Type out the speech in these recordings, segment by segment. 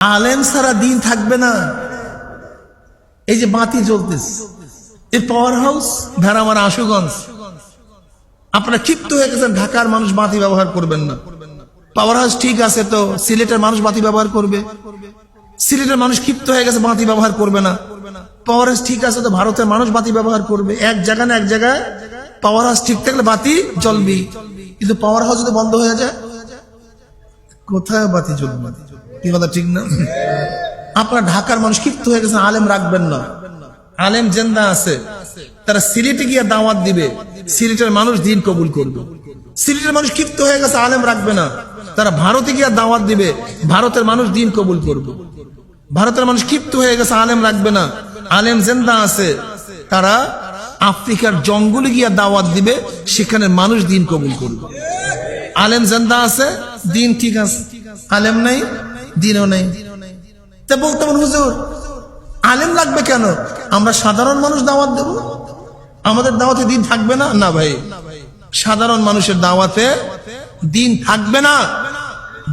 আলেম সারা দিন থাকবে না। এই যে বাতি জ্বলতেছে। এই পাওয়ার হাউস ভেড়ামারা আশুগঞ্জ। আপনারা ক্ষিপ্ত হয়ে গেছেন, ঢাকার মানুষ বাতি ব্যবহার করবেন না। পাওয়ার হাউস ঠিক আছে তো, সিলেটের মানুষ বাতি ব্যবহার করবে। সিলেটের মানুষ ক্ষিপ্ত হয়ে গেছে, বাতি ব্যবহার করবে না। পাওয়ার হাউস ঠিক আছে তো, ভারতের মানুষ বাতি ব্যবহার করবে। এক জায়গা না এক জায়গায় পাওয়ার হাউস ঠিক থাকলে বাতি জ্বলবি কিন্তু পাওয়ার হাউস যদি বন্ধ হয়ে যায়, কোথায় বাতি জ্বলবে? কি কথা ঠিক না? আপনার ঢাকার মানুষ ক্ষিপ্ত হয়ে গেছে আলেম রাখবেন না। আলেম জেন্দা আছে, তারা সিলেটে গিয়ে দাওয়াত দিবে, সিলেটের মানুষ দিন কবুল করবে। সিলেটের মানুষ ক্ষিপ্ত হয়ে গেছে, আলেম রাখবে না। তারা ভারতে গিয়ে দাওয়াত দিবে, ভারতের মানুষ দিন কবুল করবে। ভারতের মানুষ ক্ষিপ্ত হয়ে গেছে, আলেম রাখবে না। আলেম জেন্দা আছে, তারা আফ্রিকার জঙ্গলে গিয়ে দাওয়াত দিবে, সেখানে মানুষ দিন কবুল করবে। আলেম জেন্দা আছে, দিন ঠিক আছে। আলেম নাই দিনও নেই। তা বলতে পারেন, হুজুর, আলেম লাগবে কেন? আমরা সাধারণ মানুষ দাওয়াত দেব? আমাদের দাওয়াতে দিন থাকবে না? না ভাই। সাধারণ মানুষের দাওয়াতে দিন থাকবে না।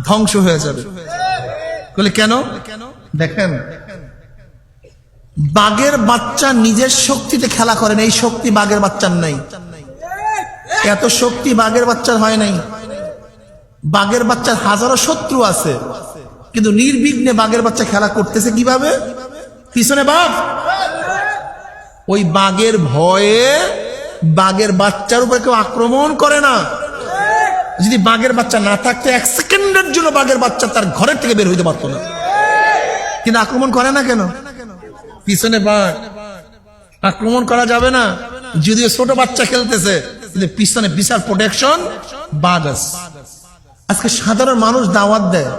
ধ্বংস হয়ে যাবে। বলে কেন? দেখেন, বাঘের বাচ্চা নিজের শক্তিতে খেলা করেন, এই শক্তি বাঘের বাচ্চার নাই। এত শক্তি বাঘের বাচ্চার হয় নাই। বাঘের বাচ্চার হাজারো শত্রু আছে। কিন্তু নির্বিঘ্নে বাঘের বাচ্চা খেলা করতেছে কীভাবে? পিছনে বাঘ। ওই বাঘের ভয়ে বাঘের বাচ্চার উপর কেউ আক্রমণ করে না। যদি বাঘের বাচ্চা না থাকতো এক সেকেন্ডের জন্য বাঘের বাচ্চা তার ঘরের থেকে বের হইতে পারতো না। কিন্তু আক্রমণ করে না কেন? পিছনে বাঘ। আক্রমণ করা যাবে না। যদিও ছোট বাচ্চা খেলতেছে পিছনে বিশাল প্রোটেকশন বাঘ আজকে সাধারণ মানুষ দাওয়াত দেয়।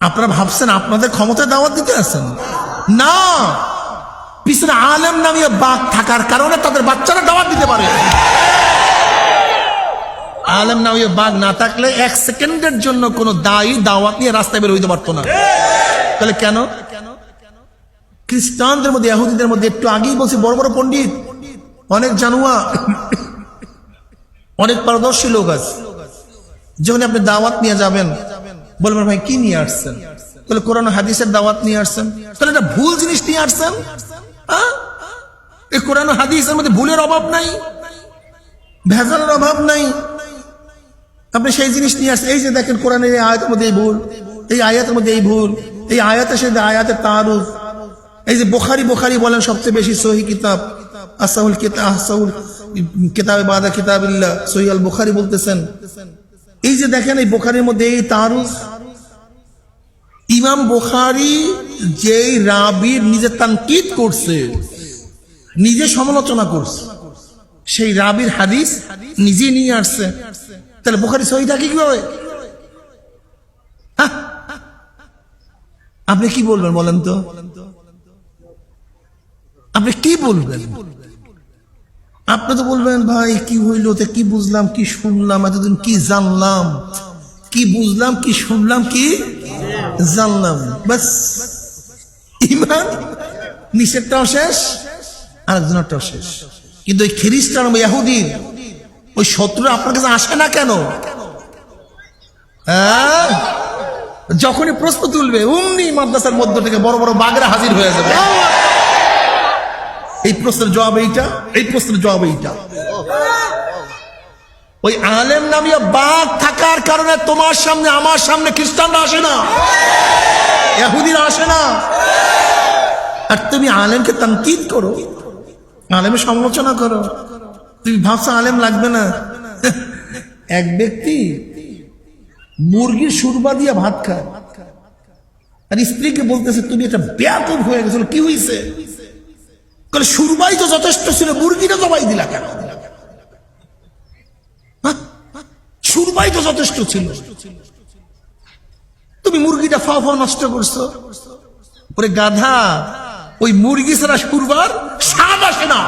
আপনারা ভাবছেন আপনাদের ক্ষমতায় দাওয়াত দিতে আছেন না। পিছনে আলেম নামিয়ে বাঘ থাকার কারণে তাদের বাচ্চারা দাওয়াত দিতে পারে। আলেম নামিয়ে বাঘ না থাকলে এক সেকেন্ডের জন্য কোনো দায়ী দাওয়াত নিয়ে রাস্তায় বের হইতে পারতো না। তাহলে কেন? খ্রিস্টানদের মধ্যে, ইহুদিদের মধ্যে একটু আগেই বলছি, বড় বড় পণ্ডিত, অনেক জানুয়া, অনেক পারদর্শী লোক আছে। যখন আপনি দাওয়াত নিয়ে যাবেন বলবেন ভাই, কি নিয়ে আসছেন? তাহলে কোরআন হাদিসের দাওয়াত নিয়ে আসছেন। তাহলে এটা ভুল জিনিস নিয়ে আসছেন? এই কোরআন হাদিসের মধ্যে ভুলের অভাব নাই? ভেজালের অভাব নাই? আপনি সেই জিনিস নিয়ে আসছেন। এই যে দেখেন, কোরআনের এই আয়াতের মধ্যে এই ভুল, এই আয়াতের মধ্যে এই ভুল, এই আয়াতের সাথে আয়াতের তারুফ। এই যে বোখারি বোখারি বলেন সবচেয়ে বেশি সহি কিতাব। আসাহুল কিতাব আসাহুল কিতাবে বাদা কিতাবিল্লাহ, সহি আল বোখারি বলতেছেন। এই যে দেখেন এই বোখারির মধ্যে এই তারুফ ইমাম বোখারি যেই রাবির নিজে তানকিদ করছে, নিজে সমালোচনা করছে, সেই রাবির হাদিস নিজে নিয়ে আসছে। তাহলে বোখারি সহি থাকে কীভাবে? হ্যাঁ? আপনি কি বলবেন বলেন তো? আপনি কি বলবেন? আপনি তো বলবেন, ভাই, কি হইল? তো কি বুঝলাম, কি শুনলাম? এতদিন কি জানলাম? কি বুঝলাম, কি শুনলাম, কি জানলাম? বাস ইমান নিষেধটাও শেষ, আরেকজনেরটাও শেষ। কিন্তু ওই খ্রিস্টান বা ইহুদির ওই শত্রু আপনার কাছে আসে না কেন? হ্যাঁ? যখনই প্রশ্ন তুলবে অমনি মাদ্রাসার মধ্য থেকে বড় বড় বাগরা হাজির হয়ে যাবে। এই প্রশ্নের জবাব এইটা? এই প্রশ্নের জবাব এইটা। ওই আলেম নামীয় বাঘ থাকার কারণে তোমার সামনে, আমার সামনে খ্রিস্টানরা আসে না। এহুদিরা আসে না। আর তুমি আলেমকে তানকিদ করো। আলেমের সমালোচনা করো। তুমি ভাবছ আলেম লাগবে না। এক ব্যক্তি মুরগির সুরবা দিয়ে ভাত খায়। আর স্ত্রীকে বলতেছে, তুমি এটা ব্যাপক হয়ে গেছিল কি হয়েছে কারণ সুরবাই তো যথেষ্ট ছিল, মুরগিটা জবাই দিলা কেন? হ্যাঁ? সুরবাই তো যথেষ্ট ছিল। তুমি মুরগিটা ফা ফা নষ্ট করছ। ওরে গাধা, ওই মুরগি ছাড়া সুরবার স্বাদ আসে না।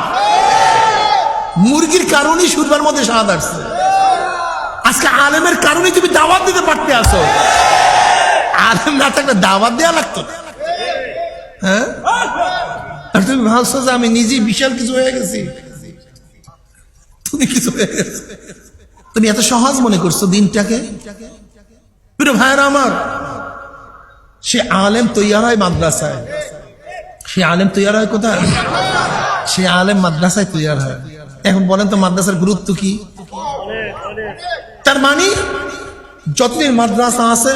মুরগির কারণেই সুরবার মধ্যে স্বাদ আসছে। আজকে আলেমের কারণে তুমি দাওয়াত দিতে পারতে আসো আলেম না থাকলে দাওয়াত দেওয়া লাগতো হ্যাঁ? আর তুমি ভাবছ যে আমি নিজেই বিশাল কিছু হয়ে গেছি? তুমি কিছু হয়ে গেছো। তুমি এত সহজ মনে করছ দিনটাকে? প্রিয় আমার, সে আলেম তৈয়ার হয় মাদ্রাসায়। সে আলেম তৈয়ার হয় কোথায়? সে আলেম মাদ্রাসায় তৈয়ার হয়। এখন বলেন তো মাদ্রাসার গুরুত্ব কি? তার মানে যতদিন মাদ্রাসা আছে,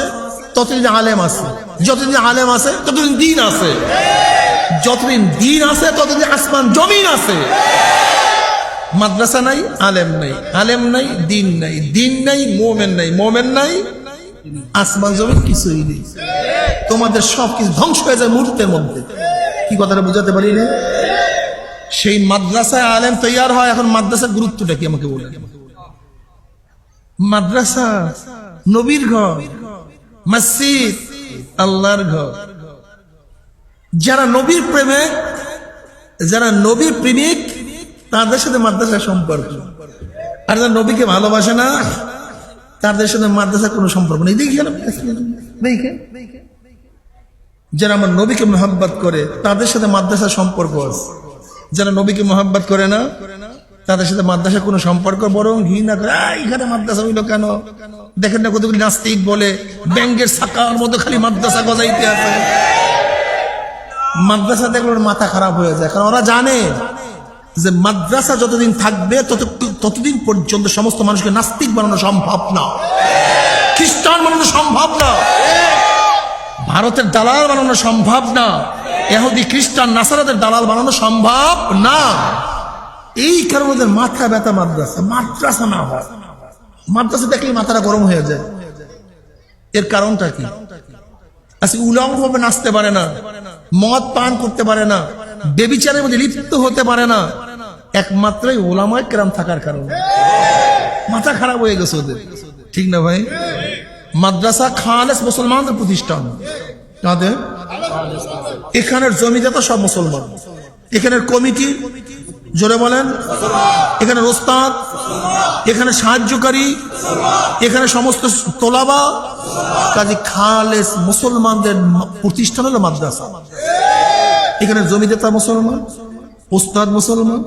ততদিন আলেম আছে। যতদিন আলেম আছে, ততদিন দিন আছে। যতদিন দিন আছে, ততদিন আসমান, জমিন আছে। মাদ্রাসা নাই, আলেম নাই। আলেম নাই, দিন নাই। দিন নাই, মোমেন নাই। মোমেন নাই, আসমান, জমিন কিছুই নেই। তোমাদের সব কিছু ধ্বংস হয়ে যায় মুহূর্তের মধ্যে। কি কথাটা বুঝাতে পারি না? সেই মাদ্রাসায় আলেম তৈয়ার হয়, এখন মাদ্রাসার গুরুত্বটা কি আমাকে বলে মাদ্রাসা নবীর ঘর, মসজিদ, আল্লাহর ঘর। যারা নবীর প্রেমে, যারা নবীর প্রেমিক, তাদের সাথে মাদ্রাসার সম্পর্ক। আর যারা নবীকে ভালোবাসে না, তাদের সাথে মাদ্রাসার কোনো সম্পর্ক নেই। দেখি যারা আমার নবীকে মোহাব্বত করে, তাদের সাথে মাদ্রাসার সম্পর্ক আছে। যারা নবীকে মোহাব্বত করে না, তাদের সাথে মাদ্রাসার কোনো সম্পর্ক বরং ঘৃণা করে এখানে মাদ্রাসা হইল কেন? দেখেন না কতগুলি নাস্তিক বলে, ব্যাংকের সাকার মতো খালি মাদ্রাসা গজাইতে আছে। মাদ্রাসা দেখলে মাথা খারাপ হয়ে যায়। কারণ ওরা জানে যে মাদ্রাসা যতদিন থাকবে, তত ততদিন পর্যন্ত সমস্ত মানুষকে নাস্তিক বানানো সম্ভব না। খ্রিস্টান বানানো সম্ভব না। ভারতের দালাল বানানো সম্ভব না। এহুদি, খ্রিস্টান, নাসারাদের দালাল বানানো সম্ভব না। এই কারণে ওদের মাথা ব্যথা মাদ্রাসা। মাদ্রাসা না হয়। মাদ্রাসা দেখলে মাথাটা গরম হয়ে যায়। এর কারণটা কি? আজকে উলঙ্গ ভাবে নাচতে পারে না। মদ পান করতে পারে না, বেবিচারের মধ্যে লিপ্ত হতে পারে না। একমাত্রই ওলামায় কেরাম থাকার কারণে। মাথা খারাপ হয়ে গেছে ওদের। ঠিক না ভাই? মাদ্রাসা খালেস মুসলমানদের প্রতিষ্ঠান। তাদের? এখানের জমিদাতা সব মুসলমান। এখানের কমিটি জোরে বলেন। এখানে রোস্তাদ এখানে সাহায্যকারী, এখানে সমস্ত তোলাবা। কাজী খালেস মুসলমানদের প্রতিষ্ঠান হলো মাদ্রাসা। এখানে জমিদাতা মুসলমান, ওস্তাদ মুসলমান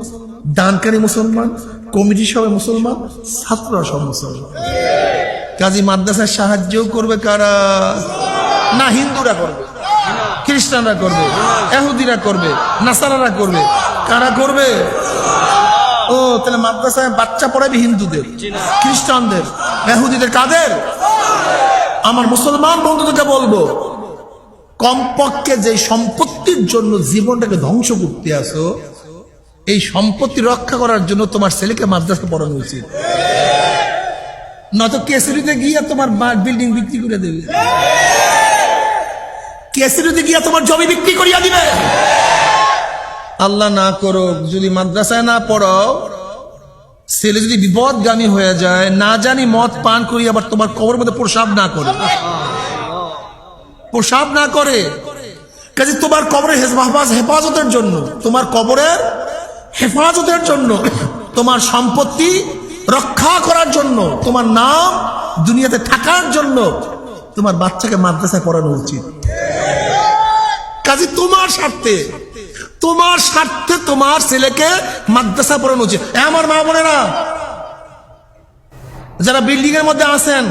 দানকারী মুসলমান, কমিটি সবাই মুসলমান, ছাত্ররা সব মুসলমান। কাজী মাদ্রাসার সাহায্যও করবে কারা? না, হিন্দুরা করবে, খ্রিস্টানরা করবে, এহুদিরা করবে, নাসারারা করবে। কারা করবে? ও তাহলে মাদ্রাসায় বাচ্চা পড়াবে হিন্দুদের খ্রিস্টানদের এহুদিদের কাদের? আমার মুসলমান বন্ধুদেরকে বলব কমপক্ষে যে সম্পত্তির জন্য জীবনটাকে ধ্বংস করতে আসো এই সম্পত্তি রক্ষা করার জন্য তোমার ছেলেকে মাদ্রাসা পড়ানো উচিত। নয়তো কেসরিতে গিয়ে তোমার বিল্ডিং বিক্রি করে দেবে। কেসরিতে গিয়ে তোমার জমি বিক্রি করিয়া দিবে। আল্লাহ না করো যদি মাদ্রাসায় না পড়ো ছেলে যদি বিপদগামী হয়ে যায়, না জানি মদ পান করি, আবার তোমার কবর মধ্যে প্রসাব না করে। প্রসাব না করে। কাজে তোমার হেফাজ- হেফাজতের জন্য, তোমার কবরের হেফাজতের জন্য, তোমার সম্পত্তি রক্ষা করার জন্য, তোমার নাম দুনিয়াতে থাকার জন্য তোমার বাচ্চাকে মাদ্রাসায় পড়ানো উচিত। কাজে তোমার স্বার্থে তোমার স্বার্থে তোমার ছেলেকে মাদ্রাসা পড়ানো উচিত। আমার মা বোনেরা, যারা বিল্ডিং এর মধ্যে আছেন,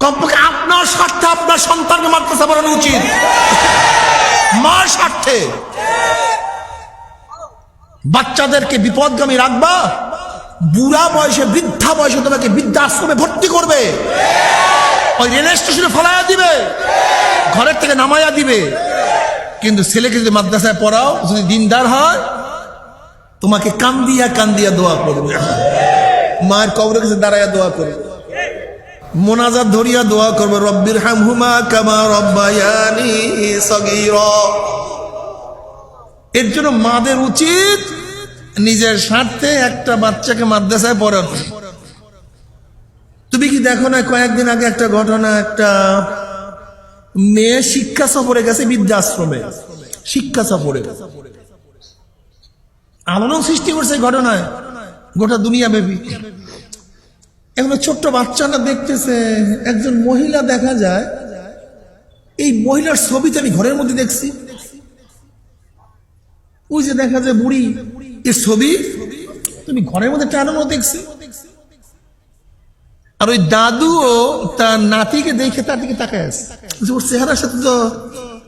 কমপক্ষে আপনার স্বার্থে আপনার সন্তানকে মাদ্রাসা পড়ানো উচিত। মার স্বার্থে। বাচ্চাদেরকে বিপদগামী রাখবা, বুড়া বয়সে, বৃদ্ধা বয়সে তোমাকে বৃদ্ধাশ্রমে ভর্তি করবে। ওই রেল স্টেশনে ফলাইয়া দিবে, ঘরের থেকে নামাইয়া দিবে। কিন্তু ছেলেকে যদি মাদ্রাসায় পড়াও, যদি দিনদার হয়, তোমাকে কান্দিয়া কান্দিয়া দোয়া করবে। মায়ের কবরের কাছে দাঁড়াইয়া দোয়া করবে। মোনাজাত ধরিয়া দোয়া করবে, রব্বির হামহুমা কামা রব্বায়ানি সগীরা। এর জন্য মাদের উচিত নিজের স্বার্থে একটা বাচ্চাকে মাদ্রাসায় পড়ানো। তুমি কি দেখো না কয়েকদিন আগে একটা ঘটনা, একটা মেয়ে শিক্ষা সফরে গেছে বৃদ্ধাশ্রমে। শিক্ষা সফরে। আলোড়ন সৃষ্টি করছে ঘটনায়। গোটা দুনিয়া ব্যাপী। এগুলো ছোট্ট বাচ্চারা দেখতেছে, একজন মহিলা দেখা যায়। এই মহিলার ছবিতে আমি ঘরের মধ্যে দেখছি। ওই যে দেখা যায় বুড়ি, এর ছবি। তুমি ঘরের মধ্যে টানানো দেখছি। আর ওই দাদুও তার নাতিকে দেখে তার দিকে তাকায় আছে। ওর চেহারার সাথে তো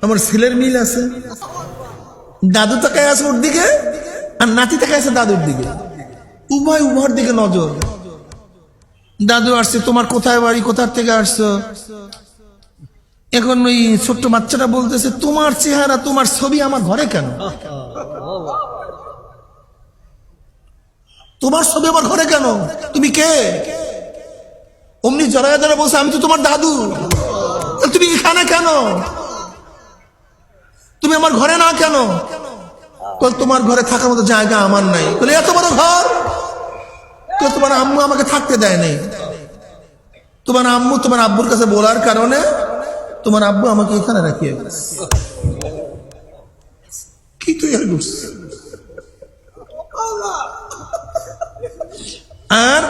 আমার ছেলের মিল আছে। দাদু তাকায় আছে ওর দিকে আর নাতি তাকায় আছে দাদুর দিকে। উভয় উভয়ের দিকে নজর। দাদু আসছে, তোমার কোথায় বাড়ি? কোথার থেকে আসছো? এখন ওই ছোট্ট বাচ্চাটা বলতেছে, তোমার চেহারা, তোমার ছবি আমার ঘরে কেন? তোমার ছবি আমার ঘরে কেন? তুমি কে? অমনি জড়ায় জড়া বলছে, আমি তো তোমার দাদু। তুমি এখানে কেন? তুমি আমার ঘরে না কেন? তোমার ঘরে থাকার মতো জায়গা আমার নাই। বলে, এত বড় ঘর? তোমার আম্মু আমাকে থাকতে দেয় নাই। তোমার আম্মু তোমার আব্বুর কাছে বলার কারণে তোমার আব্বু আমাকে এখানে রাখিয়ে কি তৈরি করছে আর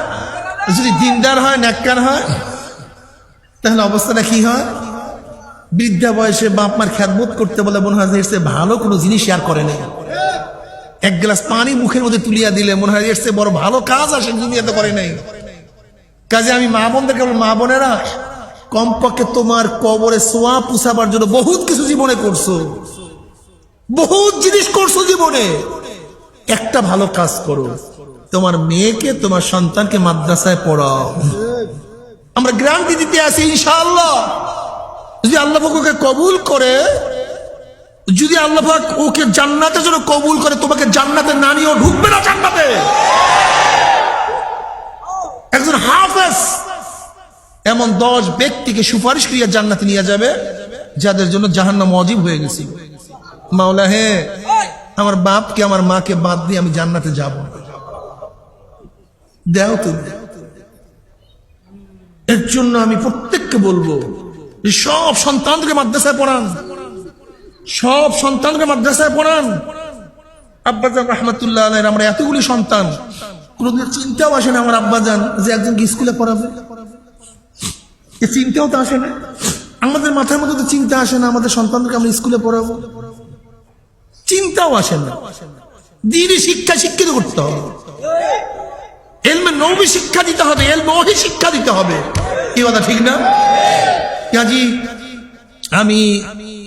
যদি দিনদার হয় ন্যাক্কার হয় তাহলে অবস্থাটা কি হয়? বৃদ্ধা বয়সে বাপ মার খ্যাতবোধ করতে বলে মনে হয় যে ভালো কোনো জিনিস আর করে নেই। এক গ্লাস পানি মুখের মধ্যে তুলিয়া দিলে মনে হয় চেয়ে বড় ভালো কাজ আসে দুনিয়াতে করে নাই। কাজে আমি মা বোনদেরকে বলব, মা বোনেরা কমপক্ষে তোমার কবরে সোয়া পুষাবার জন্য বহুত কিছু জীবনে করছ। বহুত জিনিস করছ জীবনে। একটা ভালো কাজ করো। তোমার মেয়েকে, তোমার সন্তানকে মাদ্রাসায় পড়াও। আমরা গ্রান্টি দিতে আছি ইনশাআল্লাহ। যদি আল্লাহ ওকে কবুল করে, যদি আল্লাহ ওকে জান্নাতের জন্য কবুল করে, তোমাকে জান্নাতে না নিয়েও ঢুকবে না জান্নাতে। একজন হাফেজ, এমন দশ ব্যক্তিকে সুপারিশ করিয়া জান্নাতে নিয়ে যাবে, যাদের জন্য জাহান্নাম অজীব হয়ে গেছে। মাওলা হে, আমার বাপকে, আমার মাকে বাদ দিয়ে আমি জান্নাতে যাব। দেও তুমি এর জন্য আমি প্রত্যেককে বলব সব সন্তানকে মাদ্রাসায় পড়ান। সব সন্তানকে মাদ্রাসায় পড়ান। আব্বাজান রহমতুল্লাহ আমরা এতগুলি সন্তান। কোনোদিন চিন্তাও আসে না আমার আব্বাজান যে একজনকে স্কুলে পড়াবে। এ চিন্তাও তো আসে না। আমাদের মাথার মধ্যে তো চিন্তা আসে না আমাদের সন্তানকে আমরা স্কুলে পড়াবো। চিন্তাও আসে না। দিনই শিক্ষা শিক্ষিত করতে হবে। এলমে নবী শিক্ষা দিতে হবে, এলমে ওহি শিক্ষা দিতে হবে। কি কথা, ঠিক না? কাজী, আমি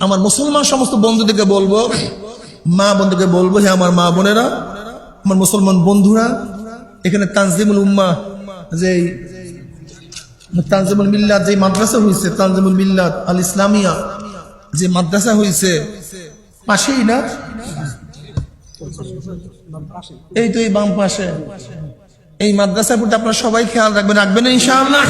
আমার মুসলমান সমস্ত বন্ধুদেরকে বলব, মা বন্ধুকে বলব, হে আমার মা বোনেরা, আমার মুসলমান বন্ধুরা, এখানে তানজিমুল উম্মা যে তানজিমুল মিল্লাত যে মাদ্রাসা হয়েছে তানজিমুল মিল্লাত আল ইসলামিয়া, যে মাদ্রাসা হয়েছে পাশেই না? এই তো এই বাম পাশে। এই মাদ্রাসা প্রতি আপনারা সবাই খেয়াল রাখবেন রাখবেন ইনশাআল্লাহ।